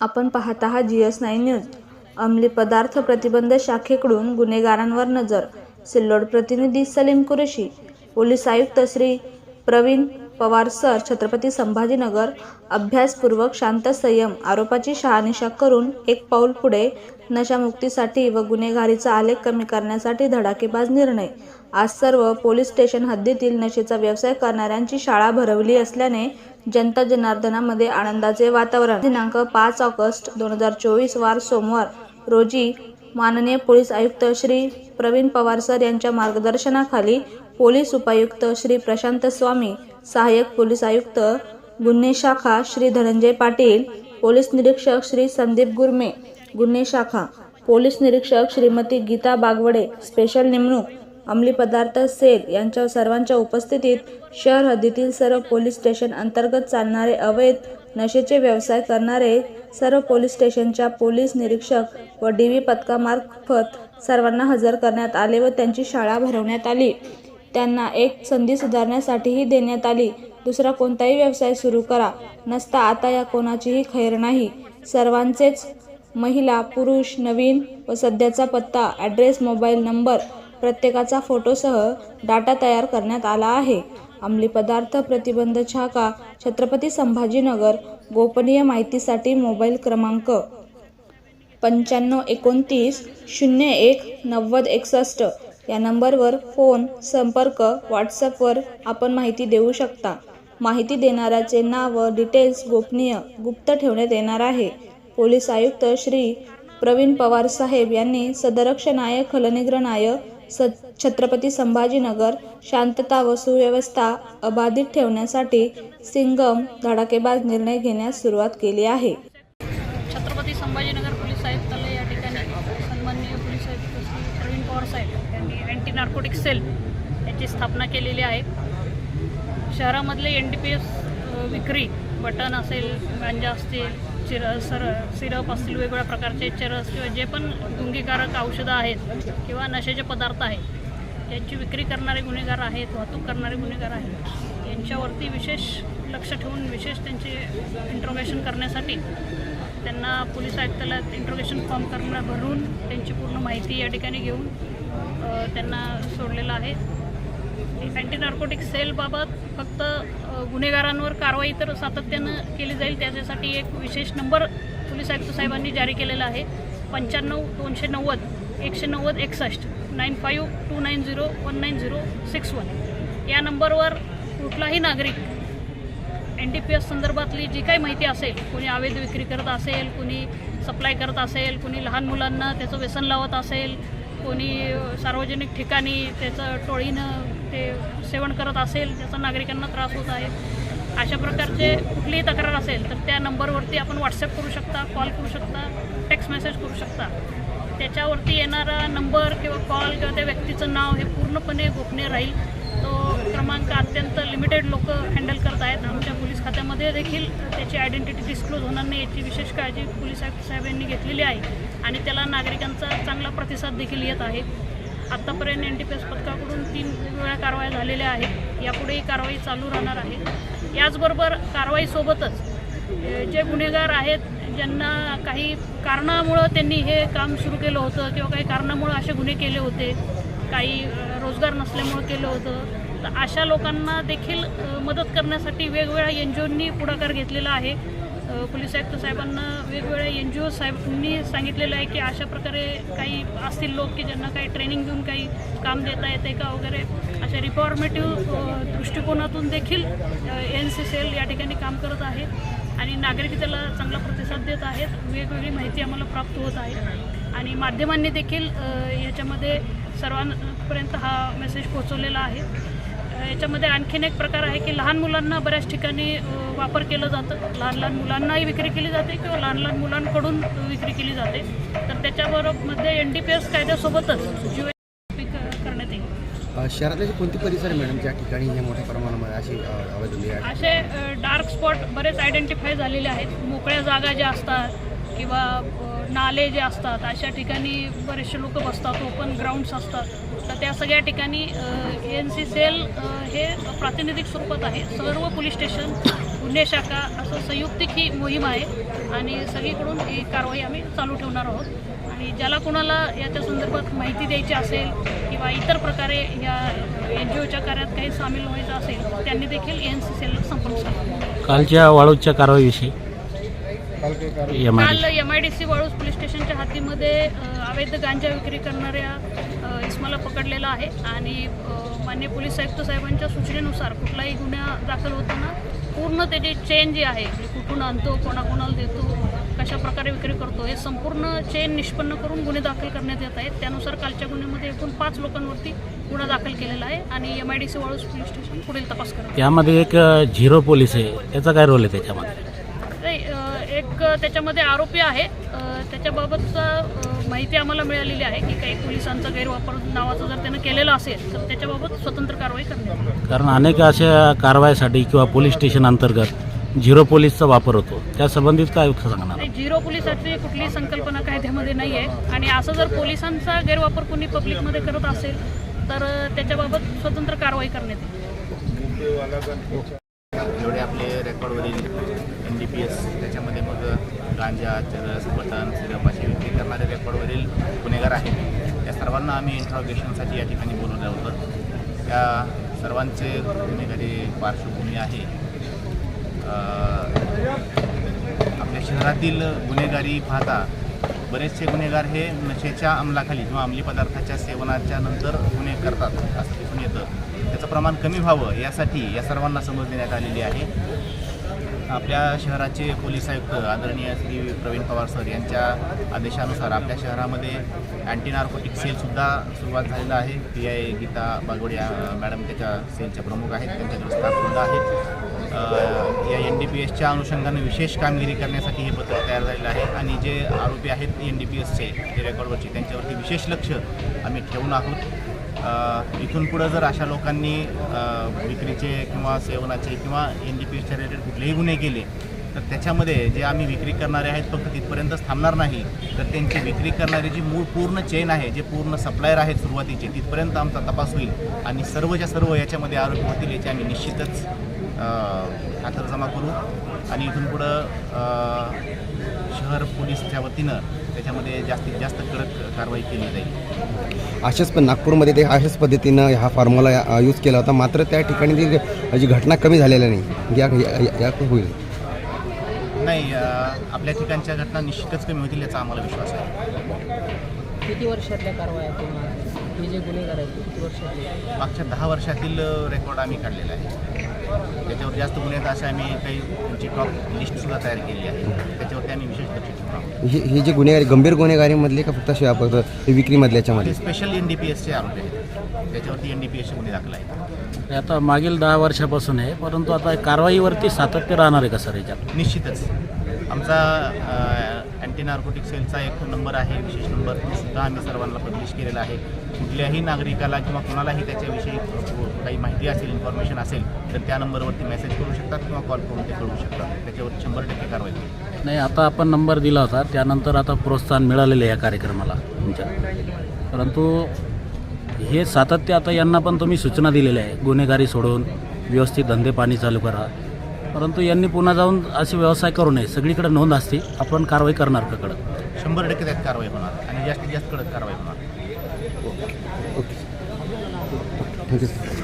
आपण पाहत आहात जी एस नाईन न्यूज. अंमली पदार्थ प्रतिबंध शाखेकडून गुन्हेगारांवर नजर. सिल्लोड प्रतिनिधी सलीम कुरेशी पोलीस आयुक्त श्री प्रवीण पवार सर छत्रपती संभाजीनगर अभ्यासपूर्वक शांत संयम आरोपाची शहानिशा करून एक पाऊल पुढे नशामुक्तीसाठी व गुन्हेगारीचा आलेख कमी करण्यासाठी धडाकेबाज निर्णय. आज सर्व पोलीस स्टेशन हद्दीतील नशेचा व्यवसाय करणाऱ्यांची शाळा भरवली असल्याने जनता जनार्दनामध्ये आनंदाचे वातावरण. दिनांक पाच ऑगस्ट दोन हजार चोवीस वार सोमवार रोजी माननीय पोलीस आयुक्त श्री प्रवीण पवार सर यांच्या मार्गदर्शनाखाली पोलीस उपायुक्त श्री प्रशांत स्वामी सहाय्यक पोलीस आयुक्त गुन्हे शाखा श्री धनंजय पाटील पोलीस निरीक्षक श्री संदीप गुरमे गुन्हे शाखा पोलीस निरीक्षक श्रीमती गीता बागवडे स्पेशल नेमणूक अंमली पदार्थ सेल यांच्या सर्वांच्या उपस्थितीत शहर हद्दीतील सर्व पोलीस स्टेशन अंतर्गत चालणारे अवैध नशेचे व्यवसाय करणारे सर्व पोलीस स्टेशनच्या पोलीस निरीक्षक व डी व्ही पथकामार्फत सर्वांना हजर करण्यात आले व त्यांची शाळा भरवण्यात आली. त्यांना एक संधी सुधारण्यासाठीही देण्यात आली. दुसरा कोणताही व्यवसाय सुरू करा. नसता आता या कोणाचीही खैर नाही. सर्वांचेच महिला पुरुष नवीन व सध्याचा पत्ता ॲड्रेस मोबाईल नंबर प्रत्येकाचा फोटोसह डाटा तयार करण्यात आला आहे. अंमली पदार्थ प्रतिबंध शाखा छत्रपती संभाजीनगर गोपनीय माहितीसाठी मोबाईल क्रमांक पंच्याण्णव एकोणतीस शून्य एक नव्वद एकसष्ट या नंबरवर फोन संपर्क व्हॉट्सअपवर आपण माहिती देऊ शकता. माहिती देणाऱ्याचे नाव व डिटेल्स गोपनीय गुप्त ठेवण्यात येणार आहे. पोलीस आयुक्त श्री प्रवीण पवार साहेब यांनी सदरक्षणाय खलनिग्रहणाय स छत्रपती संभाजीनगर शांतता व सुव्यवस्था अबाधित ठेवण्यासाठी सिंगम धडाकेबाज निर्णय घेण्यास सुरुवात केली आहे. छत्रपती संभाजीनगर पोलीस आयुक्तालय या ठिकाणी सन्माननीय पोलीस आयुक्त श्री प्रवीण पवार साहेब यांनी अँटी नार्कोटिक सेल याची स्थापना केलेली आहे. शहरामधले एन डी पी एस विक्री बटन असेल गांजा असतील चिर सर सिरप असतील वेगवेगळ्या प्रकारचे चरस किंवा जे पण गुंगीकारक औषधं आहेत किंवा नशेचे पदार्थ आहेत यांची विक्री करणारे गुन्हेगार आहेत वाहतूक करणारे गुन्हेगार आहेत यांच्यावरती विशेष लक्ष ठेवून विशेष त्यांचे इंट्रोगेशन करण्यासाठी त्यांना पोलीस आयुक्तालयात इंट्रोगेशन फॉर्म करणं भरून त्यांची पूर्ण माहिती या ठिकाणी घेऊन त्यांना सोडलेलं आहे. अँटी नार्कोटिक सेलबाबत फक्त गुन्हेगारांवर कारवाई तर सातत्यानं केली जाईल त्याच्यासाठी एक विशेष नंबर पोलीस आयुक्त साहेबांनी जारी केलेला आहे. पंच्याण्णव दोनशे नव्वद एकशे नव्वद एकसष्ट nine five two nine zero one nine zero six one. या नंबरवर कुठलाही नागरिक एन डी पी एस संदर्भातली जी काही माहिती असेल कोणी अवैध विक्री करत असेल कोणी सप्लाय करत असेल कोणी लहान मुलांना त्याचं व्यसन लावत असेल कोणी सार्वजनिक ठिकाणी त्याचं टोळीनं ते सेवन करत असेल त्याचा नागरिकांना त्रास होत आहे अशा प्रकारचे कुठलीही तक्रार असेल तर त्या नंबरवरती आपण व्हॉट्सअप करू शकता कॉल करू शकता टेक्स्ट मेसेज करू शकता. त्याच्यावरती येणारा नंबर किंवा कॉल किंवा त्या व्यक्तीचं नाव हे पूर्णपणे गोपनीय राहील. तो क्रमांक अत्यंत लिमिटेड लोक हँडल करत आहेत. आमच्या पोलीस खात्यामध्ये देखील त्याची आयडेंटिटी डिस्क्लोज होणार नाही याची विशेष काळजी पोलीस आयुक्त साहेब यांनी घेतलेली आहे. आणि त्याला नागरिकांचा चांगला प्रतिसाद देखील येत आहे. आत्तापर्यंत एन टी पी एस पथकाकडून तीन वेळा कारवाया झालेल्या आहेत. यापुढेही कारवाई चालू राहणार आहे. याचबरोबर कारवाईसोबतच जे गुन्हेगार आहेत ज्यांना काही कारणामुळं त्यांनी हे काम सुरू केलं होतं किंवा काही कारणामुळं असे गुन्हे केले होते काही रोजगार नसल्यामुळं केलं होतं तर अशा लोकांना देखील मदत करण्यासाठी वेगवेगळ्या एन जी ओंनी पुढाकार घेतलेला आहे. पोलीस आयुक्त साहेबांना वेगवेगळ्या एन जी ओ साहेबांनी सांगितलेलं आहे की अशा प्रकारे काही असतील लोक की ज्यांना काही ट्रेनिंग देऊन काही काम देता येते का वगैरे अशा रिफॉर्मेटिव्ह दृष्टिकोनातून देखील एन सी सेल या ठिकाणी काम करत आहे आणि नागरिक त्याला चांगला प्रतिसाद देत आहेत. वेगवेगळी माहिती आम्हाला प्राप्त होत आहे. आणि माध्यमांनी देखील याच्यामध्ये सर्वांपर्यंत हा मेसेज पोहोचवलेला आहे. याच्यामध्ये आणखीन एक प्रकार आहे की लहान मुलांना बऱ्याच ठिकाणी वापर केलं जातं. लहान लहान मुलांनाही विक्री केली जाते किंवा लहान लहान मुलांकडून विक्री केली जाते. तर त्याच्याबरोबरमध्ये एन डी पी एस कायद्यासोबतच जीव करण्यात येईल. शहरातले कोणते परिसर मॅडम ज्या ठिकाणी हे मोठ्या प्रमाणामध्ये अशी असे डार्क स्पॉट बरेच आयडेंटिफाय झालेले आहेत. मोकळ्या जागा ज्या असतात किंवा नाले जे असतात अशा ठिकाणी बरेचसे लोक बसतात. ओपन ग्राउंड्स असतात. तर त्या सगळ्या ठिकाणी एन सी सेल हे प्रातिनिधिक स्वरूपात आहे. सर्व पोलीस स्टेशन गुन्हे शाखा असं संयुक्तिक ही मोहीम आहे आणि सगळीकडून ही कारवाई आम्ही चालू ठेवणार आहोत. आणि ज्याला कोणाला याच्या संदर्भात माहिती द्यायची असेल किंवा इतर प्रकारे या एन जी ओच्या कार्यात काही सामील व्हायचं असेल त्यांनी देखील एन सी सेलला संपर्क साधावा कालच्या वाळूच्या कारवाईविषयी. काल M I D C Waluj police स्टेशनच्या हद्दीमध्ये अ, अवैध गांजा विक्री करणाऱ्या इस्माला पकडलेला आहे. आणि अ, माननीय पोलीस आयुक्त साहेबांच्या सूचनेनुसार कुठलाही गुन्हा दाखल होताना पूर्ण त्याची चेन जी आहे म्हणजे कुठून आणतो कोणाकोणाला देतो कशा प्रकारे विक्री करतो हे संपूर्ण चेन निष्पन्न करून गुन्हे दाखल करण्यात येत आहेत. त्यानुसार कालच्या गुन्ह्यामध्ये एकूण पाच लोकांवरती गुन्हा दाखल केलेला आहे आणि M I D C Waluj police station पुढील तपास करत आहे. यामध्ये एक झिरो पोलीस आहे. त्याचा काय रोल आहे त्याच्यामध्ये? एक त्याच्यामध्ये आरोपी आहे. त्याच्याबाबतचा माहिती आम्हाला मिळालेली आहे की काही पोलिसांचा गैरवापर नावाचा जर त्यानं केलेला असेल तर त्याच्याबाबत स्वतंत्र कारवाई करण्यात. कारण अनेक अशा कारवाईसाठी किंवा पोलीस स्टेशन अंतर्गत झिरो पोलीसचा वापर होतो. त्या संबंधित काय सांगणार? झिरो पोलिसाची कुठलीही संकल्पना कायद्यामध्ये नाही आहे आणि असं जर पोलिसांचा गैरवापर कोणी पब्लिकमध्ये करत असेल तर त्याच्याबाबत स्वतंत्र कारवाई करण्यात येईल. जेवढे आपले रेकॉर्डवरील एन डी पी एस त्याच्यामध्ये मग गांजा चरस बटन सिरप असे विक्री करणारे रेकॉर्डवरील गुन्हेगार आहेत. त्या सर्वांना आम्ही इंट्रॉगेशनसाठी या ठिकाणी बोलवलं होतं. त्या सर्वांचे गुन्हेगारी पार्श्वभूमी आहे. आपल्या शहरातील गुन्हेगारी पाहता बरेचसे गुन्हेगार हे नशेच्या अंमलाखाली किंवा अंमली पदार्थाच्या सेवनाच्या नंतर गुन्हे करतात असं दिसून येतं. त्याचं प्रमाण कमी व्हावं यासाठी या सर्वांना समज देण्यात आलेली आहे. आपल्या शहराचे पोलीस आयुक्त आदरणीय श्री प्रवीण पवार सर यांच्या आदेशानुसार आपल्या शहरामध्ये अँटी नार्कोटिक सेलसुद्धा सुरुवात झालेला आहे. P I Geeta Bagode madam त्याच्या सेलच्या प्रमुख आहेत त्यांच्याकडे स्टाफसुद्धा आहेत या एन डी पी एसच्या अनुषंगाने विशेष कामगिरी करण्यासाठी हे पत्रक तयार झालेलं आहे आणि जे आरोपी आहेत एन डी पी एसचे जे रेकॉर्डवरचे त्यांच्यावरती विशेष लक्ष आम्ही ठेवून आहोत. इथून पुढं जर अशा लोकांनी विक्रीचे किंवा सेवनाचे किंवा एन डी पी एसच्या रिलेटेड कुठलेही गुन्हे केले तर त्याच्यामध्ये जे आम्ही विक्री करणारे आहेत फक्त तिथपर्यंतच थांबणार नाही. तर त्यांची विक्री करणारी जी मूळ पूर्ण चेन आहे जे पूर्ण सप्लायर आहेत सुरुवातीचे तिथपर्यंत आमचा तपास होईल. आणि सर्वच्या सर्व याच्यामध्ये आरोपी होतील याची आम्ही निश्चितच खातरजमा करू. आणि इथून पुढं शहर पोलीसच्या वतीनं त्याच्यामध्ये जास्तीत जास्त कडक कारवाई केली जाईल. अशाच पण नागपूरमध्ये ते अशाच पद्धतीनं हा फॉर्म्युला यूज केला होता. मात्र त्या ठिकाणी ती जी घटना कमी झालेल्या नाही या या- होईल. नाही आपल्या ठिकाणच्या घटना निश्चितच कमी होतील याचा आम्हाला विश्वास आहे. किती वर्षातल्या कारवाया तुम्हाला? हे जे गुन्हेगार आहेत ते किती वर्षातले? मागच्या दहा वर्षातील रेकॉर्ड आम्ही काढलेला आहे. त्याच्यावर जास्त गुन्हे तर असे आम्ही काही त्यांची टॉप लिस्टसुद्धा तयार केली आहे. त्याच्यावरती आम्ही विशेष लक्ष ठेवतो आहोत. हे हे जे गुन्हेगारी गंभीर गुन्हेगारीमधले का फक्त असे आपण हे विक्रीमधल्या ते याच्यामध्ये स्पेशल एन डी पी एसचे आरोपी आहेत. त्याच्यावरती एन डी पी एसचे गुन्हे दाखल आहेत. आता मागील दहा वर्षापासून आहे परंतु आता कारवाईवरती सातत्य राहणार आहे का सर याच्यात? निश्चितच. आमचा अँटी नार्कोटिक सेलचा एक नंबर आहे विशेष नंबर सुद्धा आम्ही सर्वांना पब्लिश केलेला आहे. कुठल्याही नागरिकाला किंवा कोणालाही त्याच्याविषयी काही माहिती असेल इन्फॉर्मेशन असेल तर त्या नंबरवरती मेसेज करू शकतात किंवा कॉल करून ते कळू शकतात. त्याच्यावर शंभर टक्के कारवाई होईल. नाही आता आपण नंबर दिला होता त्यानंतर आता प्रोत्साहन मिळालेलं आहे या कार्यक्रमाला तुमच्या. परंतु हे सातत्य आता यांना पण तुम्ही सूचना दिलेल्या आहे गुन्हेगारी सोडून व्यवस्थित धंदे पाणी चालू करा. परंतु यांनी पुन्हा जाऊन असे व्यवसाय करू नये. सगळीकडे नोंद असते. आपण कारवाई करणार का कडक? शंभर टक्के त्यात कारवाई होणार आणि जास्तीत जास्त कडक कारवाई होणार. थँक्यू